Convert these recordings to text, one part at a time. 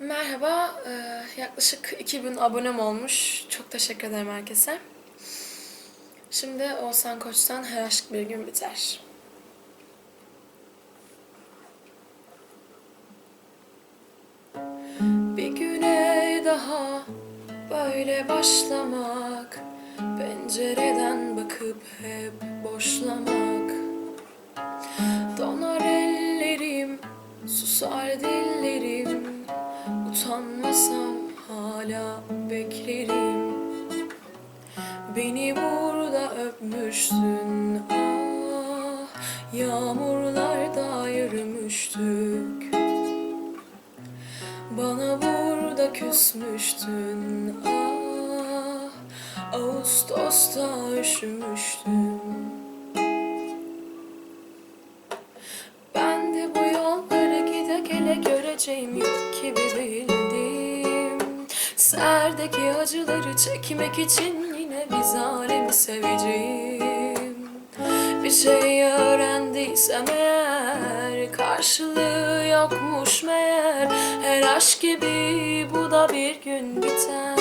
Merhaba, eee, yaklaşık 2000 abonem olmuş. Çok teşekkür ederim herkese. Şimdi Oğuzhan Koç'tan Her Aşk Bir Gün Biter. Bir güne daha böyle başlamak Pencereden bakıp hep boşlamak Utanmasam hala beklerim. Beni burada öpmüştün ah Yağmurlarda yürümüştük. Bana burada küsmüştün. Ah Ağustos'ta üşümüştüm. Ben de bu yolları gide gele göreceğim. yok gibi bildim. Serdeki acıları çekmek için yine biz alemi seveceğim. Bir şey öğrendiysem eğer karşılığı yokmuş meğer. Her aşk gibi bu da bir gün biter.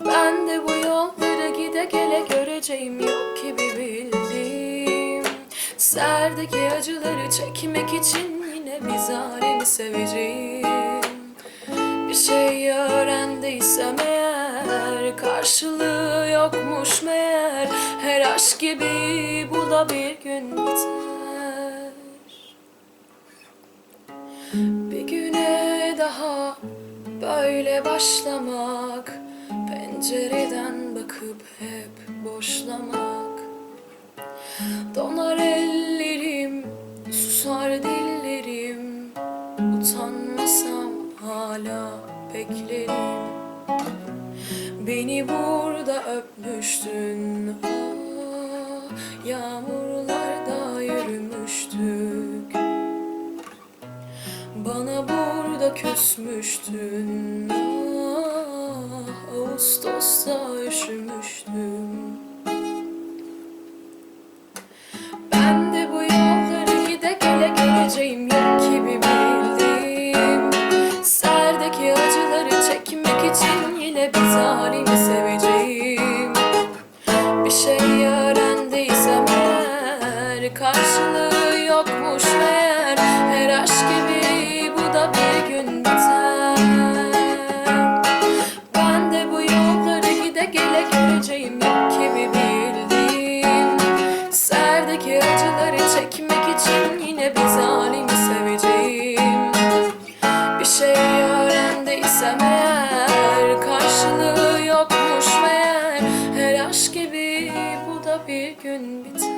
Ben de bu yolları gide gele göreceğim yok gibi bildim. Serdeki acıları çekmek için biz alemi seveceğim Bir şey öğrendiysem eğer karşılığı yokmuş meğer. Her aşk gibi bu da bir gün biter. Bir güne daha böyle başlamak Pencereden beklerim Beni burada öpmüştün. Ah Yağmurlarda yürümüştük. Bana burada küsmüştün. Ah, Ağustos'ta üşümüştüm bir halimi seveceğim. Bir şey öğrendiysem eğer Karşılığı yokmuş meğer Her aşk gibi bu da bir gün biter. Ben de bu yolları gide gele göreceğim yok gibi bildim bir gün biter